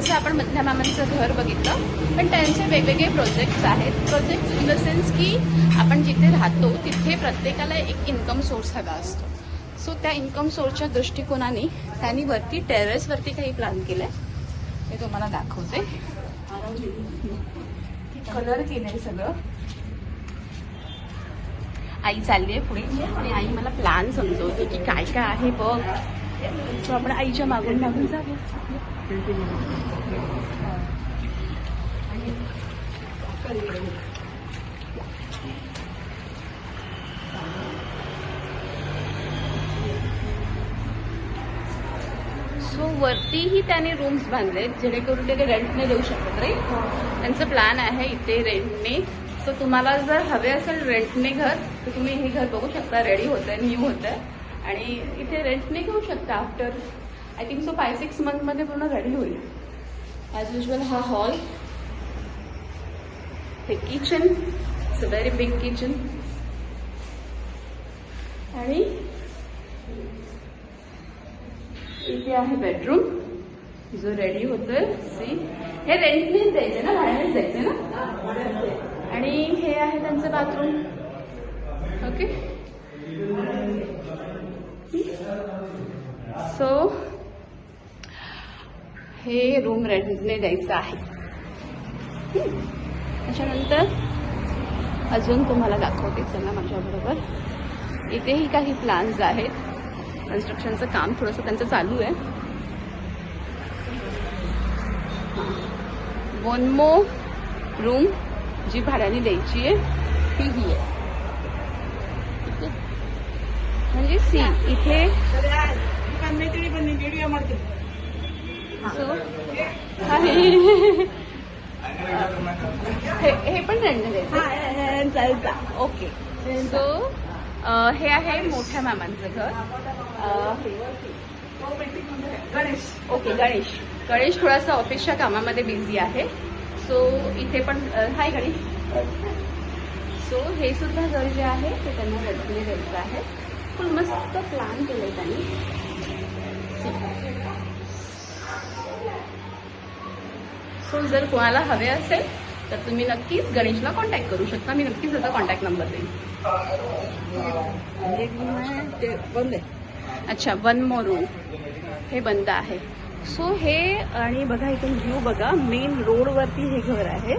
जसं आपण मधल्या मामांचं घर बघितलं पण त्यांचे वेगवेगळे प्रोजेक्ट्स आहेत. प्रोजेक्ट इन द सेन्स की आपण जिथे राहतो तिथे प्रत्येकाला एक इन्कम सोर्स हवा असतो. सो त्या इन्कम सोर्सच्या दृष्टिकोनाने त्यांनी वरती टेरेसवरती काही प्लॅन केला आहे मी तुम्हाला दाखवते. कलर केलंय सगळं. आई चालली आहे पुढे. आणि आई मला प्लॅन समजवते की काय काय आहे बघ. सो आपण आईच्या मागून मागून जाऊ सो वरतीही त्याने रूम्स बांधलेत जेणेकरून ते रेंटने देऊ शकतात राईट त्यांचं प्लॅन आहे इथे रेंटने सो तुम्हाला जर हवे असेल रेंटने घर तर तुम्ही हे घर बघू शकता. रेडी होतंय न्यू होतंय. आणि इथे रेंटने घेऊ शकता after I think so five six मंथमध्ये पूर्ण रेडी होईल. ॲज युजल हा हॉल हे kitchen it's a very big kitchen आणि इथे आहे बेडरूम जो रेडी होतोय. सी हे रेंटनेच द्यायचे ना? भाड्यानेच द्यायचे ना? आणि हे आहे त्यांचं बाथरूम ओके सो हे रूम रेंटने द्यायचं आहे. त्याच्यानंतर अजून तुम्हाला दाखवते चला माझ्याबरोबर. इथेही काही प्लान्स आहेत. कन्स्ट्रक्शनचं काम थोडंसं त्यांचं चालू आहे. वन मो रूम जी भाड्याने द्यायची आहे ती ही आहे? म्हणजे सी इथे सो आहे. हे हे पण रेंटने द्यायचं ओके. सो हे आहे मोठ्या मामांचं घर. गणेश. ओके गणेश. गणेश थोडासा ऑफिसच्या कामामध्ये बिझी आहे. सो इथे पण हाय गणेश. सो हे सुद्धा घर जे आहे ते त्यांना रेंटने द्यायचं आहे. पण मस्त प्लॅन केलंय त्यांनी. सो जर कोणाला हवे असेल तर तुम्ही नक्कीच गणेशला कॉन्टॅक्ट करू शकता. मी नक्कीच त्याचा कॉन्टॅक्ट नंबर देईन. बंद अच्छा वन मोर रूम हे बंद आहे. सो हे आणि बघा इथून व्ह्यू बघा. मेन रोडवरती हे घर आहे.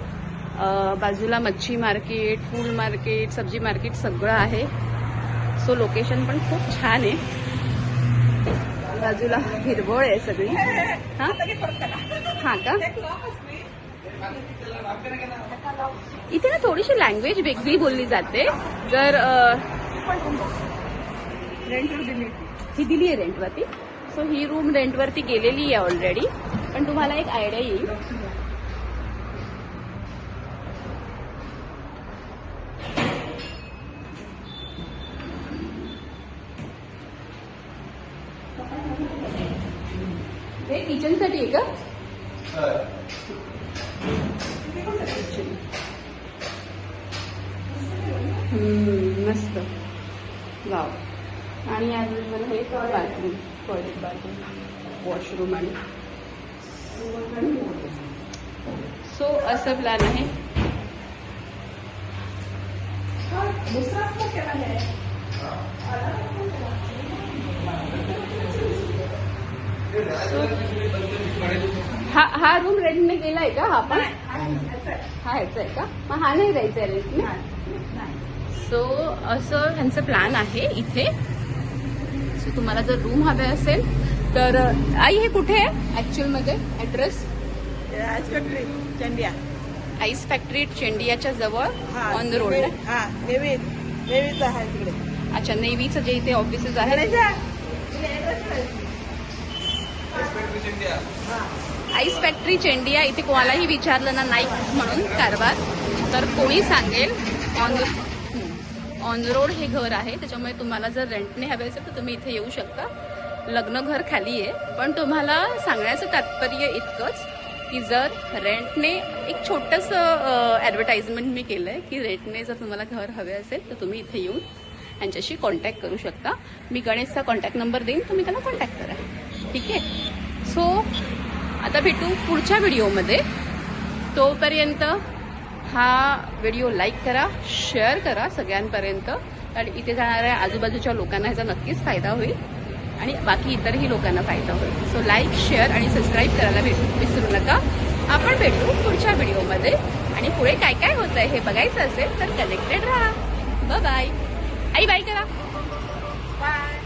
बाजूला मच्छी मार्केट फूल मार्केट सब्जी मार्केट सगळं आहे. सो लोकेशन पण खूप छान आहे. बाजूला हिरवळ आहे सगळी. हा? हा का? इथे ना थोडीशी लँग्वेज वेगळी बोलली जाते. जर रेंटवर दिली ही दिली आहे रेंटवरती सो ही रूम रेंटवरती गेलेली आहे ऑलरेडी पण तुम्हाला एक आयडिया येईल. हे किचनसाठी आहे का? हम्म, मस्त. वाव. आणि अजून मला हे बाथरूम टॉयलेट बाथरूम वॉशरूम आणि सो असं प्लॅन आहे. दुसरा असं केला आहे So, हा हा रूम रेंटने गेलाय का हा पण? हा ह्याचा आहे. का? मग हा नाही द्यायचा आहे रेंटने सो असं ह्यांचं प्लॅन आहे इथे. सो तुम्हाला जर रूम हवे असेल तर आई हे कुठे आहे? ऍक्च्युअलमध्ये address factory Chendia. Ice factory चेंडियाच्या जवळ ऑन द रोड हा नेवी नेवीच आहे तिकडे. अच्छा नेव्हीचं जे इथे ऑफिसेस आहेत. गणेशा आईस फॅक्टरी चेंडिया इथे कोणालाही विचारलं ना नाईक म्हणून कारभार. तर कोणी सांगेल ऑन ऑन रोड हे घर आहे त्याच्यामुळे तुम्हाला जर रेंटने हवे असेल तर तुम्ही इथे येऊ शकता. लग्न घर खाली आहे पण तुम्हाला सांगण्याचं तात्पर्य इतकंच की जर रेंटने एक छोटंसं ॲडव्हर्टाईजमेंट मी केलं आहे की रेंटने जर तुम्हाला घर हवे असेल तर तुम्ही इथे येऊन यांच्याशी कॉन्टॅक्ट करू शकता. मी गणेशचा कॉन्टॅक्ट नंबर देईन तुम्ही त्यांना कॉन्टॅक्ट करा. ठीक आहे? सो आता भेटू पुढच्या व्हिडिओमध्ये. तोपर्यंत हा व्हिडिओ लाईक करा शेअर करा सगळ्यांपर्यंत. आणि इथे जाणाऱ्या आजूबाजूच्या लोकांना ह्याचा नक्कीच फायदा होईल आणि बाकी इतरही लोकांना फायदा होईल. सो लाईक शेअर आणि सबस्क्राईब करायला भेटू विसरू नका. आपण भेटू पुढच्या व्हिडिओमध्ये. आणि पुढे काय काय होत आहे हे बघायचं असेल तर कनेक्टेड राहा. बाय आई बाय करा. बाय